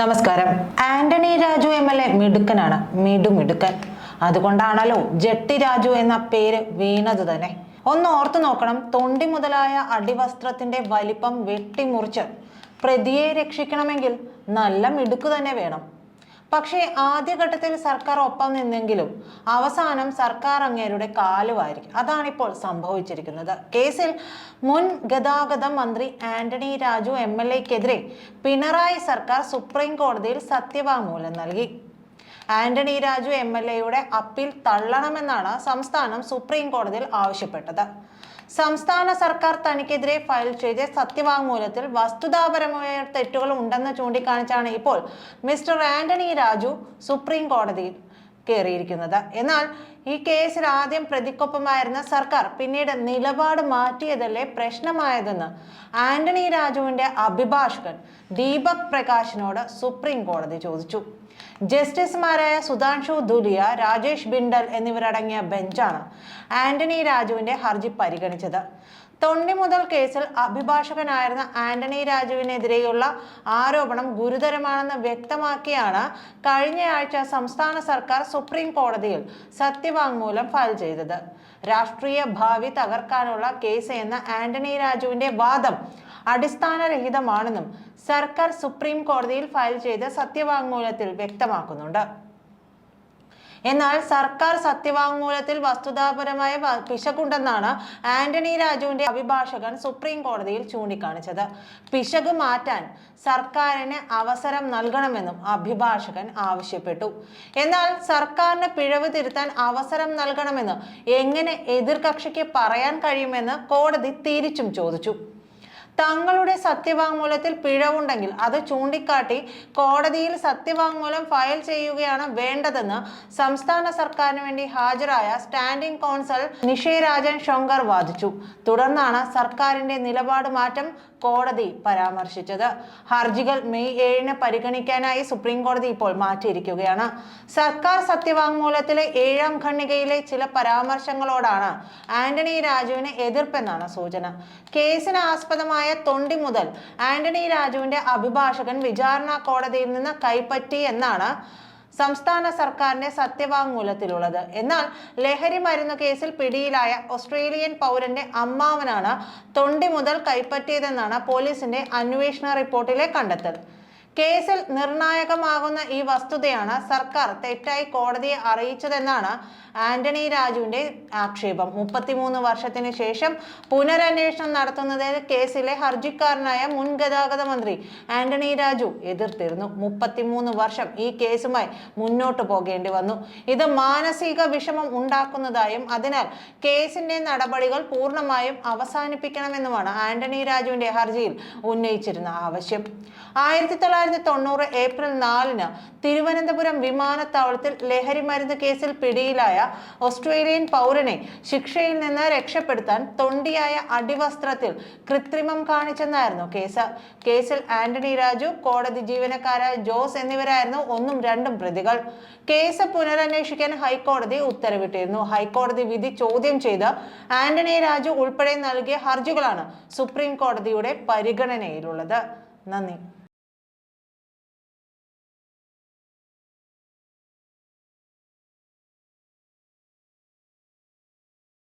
നമസ്കാരം. Antony Raju M L A മിടുക്കനാണ്. മിടുമിടുക്കൻ അതുകൊണ്ടാണല്ലോ ജട്ടി രാജു എന്ന പേര് വീണത് തന്നെ. ഒന്ന് ഓർത്തു നോക്കണം തൊണ്ടി മുതലായ അടിവസ്ത്രത്തിന്റെ വലിപ്പം വെട്ടിമുറിച്ച് പ്രതിയെ രക്ഷിക്കണമെങ്കിൽ നല്ല മിടുക്ക് തന്നെ വേണം. പക്ഷേ ആദ്യഘട്ടത്തിൽ സർക്കാർ ഒപ്പം നിന്നെങ്കിലും അവസാനം സർക്കാർ അങ്ങേരുടെ കാലുവായിരിക്കും. അതാണിപ്പോൾ സംഭവിച്ചിരിക്കുന്നത്. കേസിൽ മുൻ ഗതാഗത മന്ത്രി ആന്റണി രാജു എം എൽ എക്കെതിരെ പിണറായി സർക്കാർ സുപ്രീം കോടതിയിൽ സത്യവാങ്മൂലം നൽകി. ആന്റണി രാജു എം എൽ എയുടെ അപ്പീൽ തള്ളണമെന്നാണ് സംസ്ഥാനം സുപ്രീം കോടതിയിൽ ആവശ്യപ്പെട്ടത്. സംസ്ഥാന സർക്കാർ തനിക്കെതിരെ ഫയൽ ചെയ്ത സത്യവാങ്മൂലത്തിൽ വസ്തുതാപരമായ തെറ്റുകൾ ഉണ്ടെന്ന് ചൂണ്ടിക്കാണിച്ചാണ് ഇപ്പോൾ മിസ്റ്റർ ആന്റണി രാജു സുപ്രീം കോടതിയിൽ കയറിയിരിക്കുന്നത് എന്നാൽ ഈ കേസിൽ ആദ്യം പ്രതിക്കൊപ്പമായിരുന്ന സർക്കാർ പിന്നീട് നിലപാട് മാറ്റിയതല്ലേ പ്രശ്നമായതെന്ന് ആന്റണി രാജുവിന്റെ അഭിഭാഷകൻ ദീപക് പ്രകാശിനോട് സുപ്രീം കോടതി ചോദിച്ചു. ജസ്റ്റിസുമാരായ സുധാൻഷു ദുലിയ രാജേഷ് ബിണ്ടൽ എന്നിവരടങ്ങിയ ബെഞ്ചാണ് ആന്റണി രാജുവിന്റെ ഹർജി പരിഗണിച്ചത്. തൊണ്ടി മുതൽ കേസിൽ അഭിഭാഷകനായിരുന്ന ആന്റണി രാജുവിനെതിരെയുള്ള ആരോപണം ഗുരുതരമാണെന്ന് വ്യക്തമാക്കിയാണ് കഴിഞ്ഞയാഴ്ച സംസ്ഥാന സർക്കാർ സുപ്രീം കോടതിയിൽ സത്യവാങ്മൂലം ഫയൽ ചെയ്തത്. രാഷ്ട്രീയ ഭാവി തകർക്കാനുള്ള കേസ് എന്ന ആന്റണി രാജുവിന്റെ വാദം അടിസ്ഥാനരഹിതമാണെന്നും സർക്കാർ സുപ്രീം കോടതിയിൽ ഫയൽ ചെയ്ത സത്യവാങ്മൂലത്തിൽ വ്യക്തമാക്കുന്നുണ്ട്. എന്നാൽ സർക്കാർ സത്യവാങ്മൂലത്തിൽ വസ്തുതാപരമായ പിശകുണ്ടെന്നാണ് ആന്റണി രാജുവിന്റെ അഭിഭാഷകൻ സുപ്രീം കോടതിയിൽ ചൂണ്ടിക്കാണിച്ചത്. പിശക് മാറ്റാൻ സർക്കാരിന് അവസരം നൽകണമെന്നും അഭിഭാഷകൻ ആവശ്യപ്പെട്ടു. എന്നാൽ സർക്കാരിന് പിഴവ് തിരുത്താൻ അവസരം നൽകണമെന്ന് എങ്ങനെ എതിർകക്ഷിക്ക് പറയാൻ കഴിയുമെന്ന് കോടതി തിരിച്ചും ചോദിച്ചു. തങ്ങളുടെ സത്യവാങ്മൂലത്തിൽ പിഴവുണ്ടെങ്കിൽ അത് ചൂണ്ടിക്കാട്ടി കോടതിയിൽ സത്യവാങ്മൂലം ഫയൽ ചെയ്യുകയാണ് വേണ്ടതെന്ന് സംസ്ഥാന സർക്കാരിന് വേണ്ടി ഹാജരായ സ്റ്റാൻഡിംഗ് കോൺസൽ നിഷേരാജൻ ശങ്കർ വാദിച്ചു. തുടർന്നാണ് സർക്കാരിന്റെ നിലപാട് മാറ്റം കോടതി പരാമർശിച്ചത്. ഹർജികൾ മെയ് ഏഴിന് പരിഗണിക്കാനായി സുപ്രീം കോടതി ഇപ്പോൾ മാറ്റിയിരിക്കുകയാണ്. സർക്കാർ സത്യവാങ്മൂലത്തിലെ ഏഴാം ഖണ്ഡികയിലെ ചില പരാമർശങ്ങളോടാണ് ആന്റണി രാജുവിന് എതിർപ്പെന്നാണ് സൂചന. കേസിന് ആസ്പദമായ തൊണ്ടി മുതൽ ആന്റണി രാജുവിന്റെ അഭിഭാഷകൻ വിചാരണ കോടതിയിൽ നിന്ന് കൈപ്പറ്റി എന്നാണ് സംസ്ഥാന സർക്കാരിന്റെ സത്യവാങ്മൂലത്തിലുള്ളത്. എന്നാൽ ലഹരി മരുന്ന് കേസിൽ പിടിയിലായ ഓസ്ട്രേലിയൻ പൗരന്റെ അമ്മാവനാണ് തൊണ്ടി മുതൽ കൈപ്പറ്റിയതെന്നാണ് പോലീസിന്റെ അന്വേഷണ റിപ്പോർട്ടിലെ കണ്ടെത്തൽ. കേസിൽ നിർണായകമാകുന്ന ഈ വസ്തുതയാണ് സർക്കാർ തെറ്റായി കോടതിയെ അറിയിച്ചതെന്നാണ് ആന്റണി രാജുവിന്റെ ആക്ഷേപം. മുപ്പത്തിമൂന്ന് വർഷത്തിന് ശേഷം പുനരന്വേഷണം നടത്തുന്നതിന് കേസിലെ ഹർജിക്കാരനായ മുൻ ഗതാഗത മന്ത്രി ആന്റണി രാജു എതിർത്തിരുന്നു. മുപ്പത്തിമൂന്ന് വർഷം ഈ കേസുമായി മുന്നോട്ട് പോകേണ്ടി വന്നു. ഇത് മാനസിക വിഷമം ഉണ്ടാക്കുന്നതായും അതിനാൽ കേസിന്റെ നടപടികൾ പൂർണമായും അവസാനിപ്പിക്കണമെന്നുമാണ് ആന്റണി രാജുവിന്റെ ഹർജിയിൽ ഉന്നയിച്ചിരുന്ന ആവശ്യം. ആയിരത്തി തൊള്ളായിരത്തി തൊണ്ണൂറ് ഏപ്രിൽ നാലിന് തിരുവനന്തപുരം വിമാനത്താവളത്തിൽ ലഹരി മരുന്ന് കേസിൽ പിടിയിലായ ഓസ്ട്രേലിയൻ പൗരനെ ശിക്ഷയിൽ നിന്ന് രക്ഷപ്പെടുത്താൻ തൊണ്ടിയായ അടിവസ്ത്രത്തിൽ കൃത്രിമം കാണിച്ചെന്നായിരുന്നു കേസ്. കേസിൽ ആന്റണി രാജു കോടതി ജീവനക്കാരായ ജോസ് എന്നിവരായിരുന്നു ഒന്നും രണ്ടും പ്രതികൾ. കേസ് പുനരന്വേഷിക്കാൻ ഹൈക്കോടതി ഉത്തരവിട്ടിരുന്നു. ഹൈക്കോടതി വിധി ചോദ്യം ചെയ്ത് ആന്റണി രാജു ഉൾപ്പെടെ നൽകിയ ഹർജികളാണ് സുപ്രീം കോടതിയുടെ പരിഗണനയിലുള്ളത്. നന്ദി.